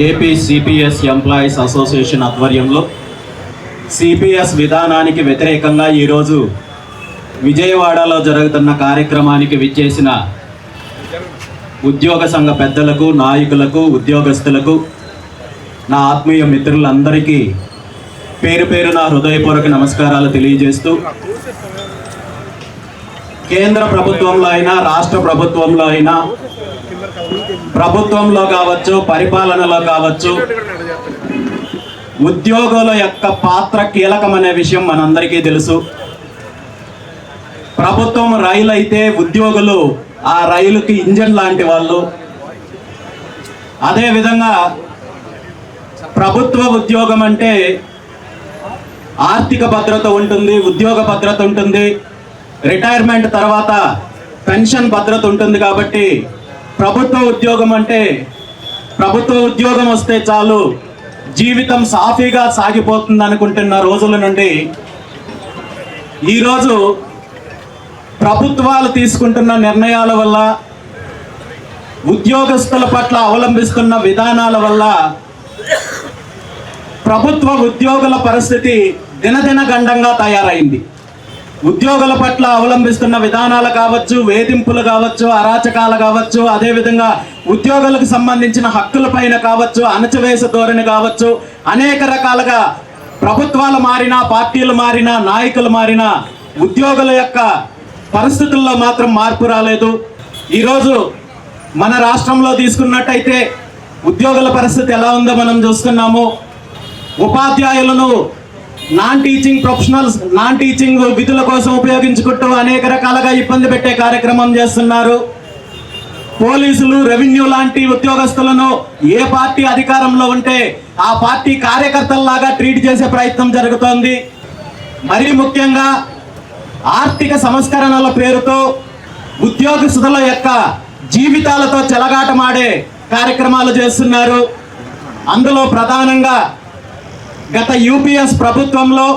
AP CPS employees association ఆధ్వర్యంలో CPS విధానానికి వ్యతిరేకంగా ఈరోజు విజయవాడలో జరుగుతున్న కార్యక్రమానికి విచ్చేసిన ఉద్యోగ సంఘ పెద్దలకు నాయకులకు ఉద్యోగస్తులకు నా ఆత్మీయ మిత్రులందరికీ పేరు పేరు నా హృదయపూర్వక నమస్కారాలు తెలియజేస్తూ కేంద్ర ప్రభుత్వంలో అయినా రాష్ట్ర ప్రభుత్వంలో అయినా ప్రభుత్వంలో కావచ్చు పరిపాలనలో కావచ్చు ఉద్యోగుల యొక్క పాత్ర కీలకమనే విషయం మనందరికీ తెలుసు. ప్రభుత్వం రైలు అయితే ఉద్యోగులు ఆ రైలుకి ఇంజన్ లాంటి వాళ్ళు. అదేవిధంగా ప్రభుత్వ ఉద్యోగం అంటే ఆర్థిక భద్రత ఉంటుంది ఉద్యోగ భద్రత ఉంటుంది. రిటైర్మెంట్ తర్వాత పెన్షన్ భద్రత ఉంటుంది కాబట్టి ప్రభుత్వ ఉద్యోగం అంటే ప్రభుత్వ ఉద్యోగం వస్తే చాలు జీవితం సాఫీగా సాగిపోతుంది అనుకుంటున్న రోజుల నుండి ఈరోజు ప్రభుత్వాలు తీసుకుంటున్న నిర్ణయాల వల్ల ఉద్యోగస్తుల పట్ల అవలంబిస్తున్న విధానాల వల్ల ప్రభుత్వ ఉద్యోగుల పరిస్థితి దినదిన గండంగా తయారైంది. ఉద్యోగుల పట్ల అవలంబిస్తున్న విధానాలు కావచ్చు వేధింపులు కావచ్చు అరాచకాలు కావచ్చు అదేవిధంగా ఉద్యోగులకు సంబంధించిన హక్కుల పైన కావచ్చు అణచివేస ధోరణి కావచ్చు అనేక రకాలుగా ప్రభుత్వాలు మారినా పార్టీలు మారినా నాయకులు మారినా ఉద్యోగుల యొక్క పరిస్థితుల్లో మాత్రం మార్పు రాలేదు. ఈరోజు మన రాష్ట్రంలో తీసుకున్నట్టయితే ఉద్యోగుల పరిస్థితి ఎలా ఉందో మనం చూస్తున్నాము. ఉపాధ్యాయులను non teaching professionals non teaching విధుల కోసం ఉపయోగించుకుంటూ అనేక రకాలుగా ఇబ్బంది పెట్టే కార్యక్రమం చేస్తున్నారు. పోలీసులు రెవెన్యూ లాంటి ఉద్యోగస్తులను ఏ పార్టీ అధికారంలో ఉంటే ఆ పార్టీ కార్యకర్తల్లాగా ట్రీట్ చేసే ప్రయత్నం జరుగుతోంది. మరీ ముఖ్యంగా ఆర్థిక సంస్కరణల పేరుతో ఉద్యోగస్తుల యొక్క జీవితాలతో చెలగాటమాడే కార్యక్రమాలు చేస్తున్నారు. అందులో ప్రధానంగా గత యూపీఎస్ ప్రభుత్వంలో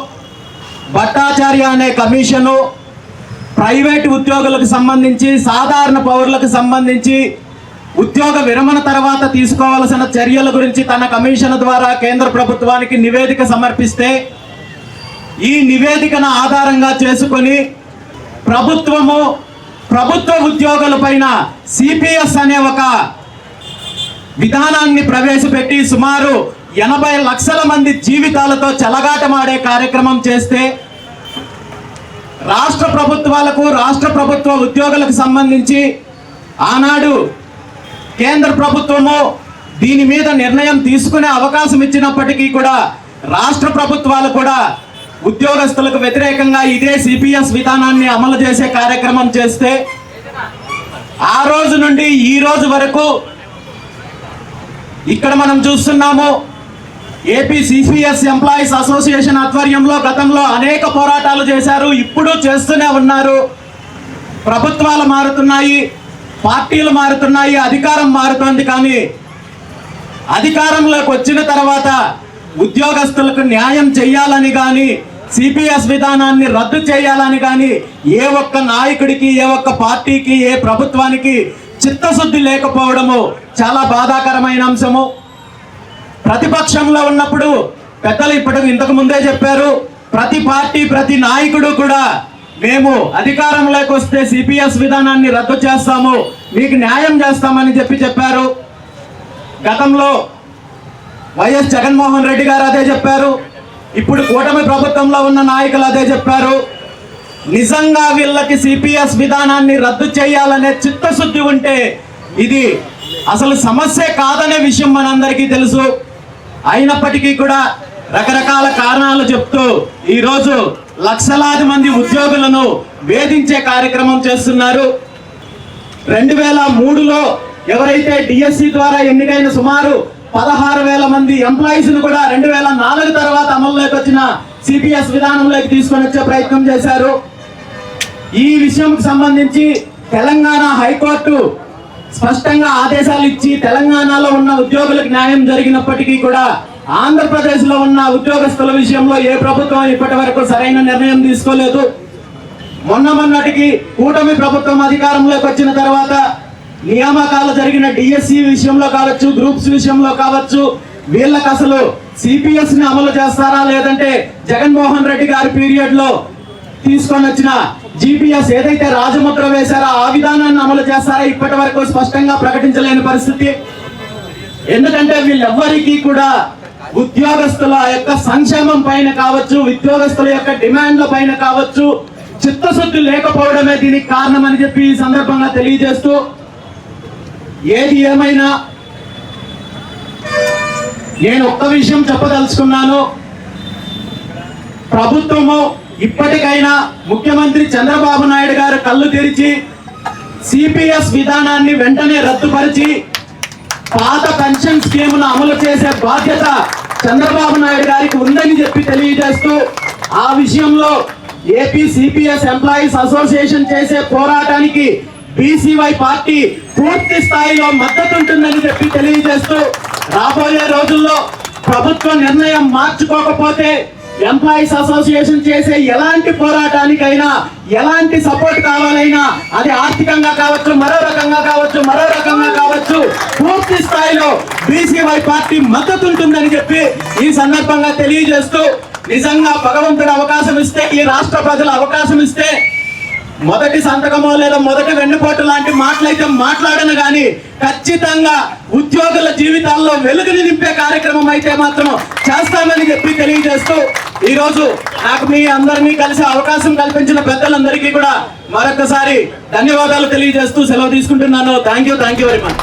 భట్టాచార్య అనే కమిషను ప్రైవేటు ఉద్యోగులకు సంబంధించి సాధారణ పౌరులకు సంబంధించి ఉద్యోగ విరమణ తర్వాత తీసుకోవాల్సిన చర్యల గురించి తన కమిషన్ ద్వారా కేంద్ర ప్రభుత్వానికి నివేదిక సమర్పిస్తే ఈ నివేదికను ఆధారంగా చేసుకొని ప్రభుత్వము ప్రభుత్వ ఉద్యోగులపైన సిపిఎస్ అనే ఒక విధానాన్ని ప్రవేశపెట్టి సుమారు ఎనభై లక్షల మంది జీవితాలతో చెలగాటమాడే కార్యక్రమం చేస్తే రాష్ట్ర ప్రభుత్వాలకు రాష్ట్ర ప్రభుత్వ ఉద్యోగులకు సంబంధించి ఆనాడు కేంద్ర ప్రభుత్వము దీని మీద నిర్ణయం తీసుకునే అవకాశం ఇచ్చినప్పటికీ కూడా రాష్ట్ర ప్రభుత్వాలు కూడా ఉద్యోగస్తులకు వ్యతిరేకంగా ఇదే సిపిఎస్ విధానాన్ని అమలు చేసే కార్యక్రమం చేస్తే ఆ రోజు నుండి ఈ రోజు వరకు ఇక్కడ మనం చూస్తున్నాము ఏపీ సిపిఎస్ ఎంప్లాయీస్ అసోసియేషన్ ఆధ్వర్యంలో గతంలో అనేక పోరాటాలు చేశారు ఇప్పుడు చేస్తూనే ఉన్నారు. ప్రభుత్వాలు మారుతున్నాయి పార్టీలు మారుతున్నాయి అధికారం మారుతోంది కానీ అధికారంలోకి వచ్చిన తర్వాత ఉద్యోగస్తులకు న్యాయం చేయాలని కానీ సిపిఎస్ విధానాన్ని రద్దు చేయాలని కానీ ఏ ఒక్క నాయకుడికి ఏ ఒక్క పార్టీకి ఏ ప్రభుత్వానికి చిత్తశుద్ధి లేకపోవడము చాలా బాధాకరమైన అంశము. ప్రతిపక్షంలో ఉన్నప్పుడు పెద్దలు ఇప్పటికి ఇంతకు ముందే చెప్పారు ప్రతి పార్టీ ప్రతి నాయకుడు కూడా మేము అధికారంలోకి వస్తే సిపిఎస్ విధానాన్ని రద్దు చేస్తాము మీకు న్యాయం చేస్తామని చెప్పి చెప్పారు. గతంలో వైఎస్ జగన్మోహన్ రెడ్డి గారు అదే చెప్పారు ఇప్పుడు కూటమి ప్రభుత్వంలో ఉన్న నాయకులు అదే చెప్పారు. నిజంగా వీళ్ళకి సిపిఎస్ విధానాన్ని రద్దు చేయాలనే చిత్తశుద్ధి ఉంటే ఇది అసలు సమస్య కాదనే విషయం మనందరికీ తెలుసు. అయినప్పటికీ కూడా రకరకాల కారణాలు చెప్తూ ఈరోజు లక్షలాది మంది ఉద్యోగులను వేధించే కార్యక్రమం చేస్తున్నారు. రెండు వేల మూడులో ఎవరైతే డిఎస్సి ద్వారా ఎన్నికైన సుమారు పదహారు వేల మంది ఎంప్లాయీస్ను కూడా రెండు వేల నాలుగు తర్వాత అమల్లోకి వచ్చిన సిపిఎస్ విధానంలోకి తీసుకొని వచ్చే ప్రయత్నం చేశారు. ఈ విషయంకి సంబంధించి తెలంగాణ హైకోర్టు స్పష్టంగా ఆదేశాలు ఇచ్చి తెలంగాణలో ఉన్న ఉద్యోగులకు న్యాయం జరిగినప్పటికీ కూడా ఆంధ్రప్రదేశ్లో ఉన్న ఉద్యోగస్తుల విషయంలో ఏ ప్రభుత్వం ఇప్పటి వరకు సరైన నిర్ణయం తీసుకోలేదు. మొన్న మొన్నటికి కూటమి ప్రభుత్వం అధికారంలోకి వచ్చిన తర్వాత నియామకాలు జరిగిన డిఎస్సి విషయంలో కావచ్చు గ్రూప్స్ విషయంలో కావచ్చు వీళ్ళకి అసలు సిపిఎస్ని అమలు చేస్తారా లేదంటే జగన్మోహన్ రెడ్డి గారి పీరియడ్లో తీసుకొని వచ్చిన జిపిఎస్ ఏదైతే రాజముద్ర వేశారో ఆ విధానాన్ని అమలు చేస్తారో? ఇప్పటి వరకు స్పష్టంగా ప్రకటించలేని పరిస్థితి. ఎందుకంటే వీళ్ళెవ్వరికీ కూడా ఉద్యోగస్తుల యొక్క సంక్షేమం పైన కావచ్చు ఉద్యోగస్తుల యొక్క డిమాండ్ల పైన కావచ్చు చిత్తశుద్ధి లేకపోవడమే దీనికి కారణం అని చెప్పి ఈ సందర్భంగా తెలియజేస్తూ ఏది ఏమైనా నేను ఒక్క విషయం చెప్పదలుచుకున్నాను. ప్రభుత్వము ఇప్పటికైనా ముఖ్యమంత్రి చంద్రబాబు నాయుడు గారు కళ్ళు తెరిచి సిపిఎస్ విధానాన్ని వెంటనే రద్దుపరిచి పాత పెన్షన్ స్కీమ్ను అమలు చేసే బాధ్యత చంద్రబాబు నాయుడు గారికి ఉందని చెప్పి తెలియజేస్తూ ఆ విషయంలో ఏపీ సిపిఎస్ ఎంప్లాయీస్ అసోసియేషన్ చేసే పోరాటానికి బీసీవై పార్టీ పూర్తి స్థాయిలో మద్దతు ఉంటుందని చెప్పి తెలియజేస్తూ రాబోయే రోజుల్లో ప్రభుత్వ నిర్ణయం మార్చుకోకపోతే ఎంప్లాయీస్ అసోసియేషన్ చేసే ఎలాంటి పోరాటానికైనా ఎలాంటి సపోర్ట్ కావాలైనా అది ఆర్థికంగా కావచ్చు మరో రకంగా కావచ్చు మరో రకంగా కావచ్చు పూర్తి స్థాయిలో బీసీవై పార్టీ మద్దతు ఉంటుందని చెప్పి ఈ సందర్భంగా తెలియజేస్తూ నిజంగా భగవంతుడు అవకాశం ఇస్తే ఈ రాష్ట్ర ప్రజలు అవకాశం ఇస్తే మొదటి సంతకమో లేదా మొదటి వెన్నుపోటు లాంటి మాటలైతే మాట్లాడను కానీ ఖచ్చితంగా ఉద్యోగుల జీవితాల్లో వెలుగుని నింపే కార్యక్రమం అయితే మాత్రం చేస్తామని చెప్పి తెలియజేస్తూ ఈ రోజు నాకు మీ అందరినీ కలిసి అవకాశం కల్పించిన పెద్దలందరికీ కూడా మరొకసారి ధన్యవాదాలు తెలియజేస్తూ సెలవు తీసుకుంటున్నాను. Thank you thank you very much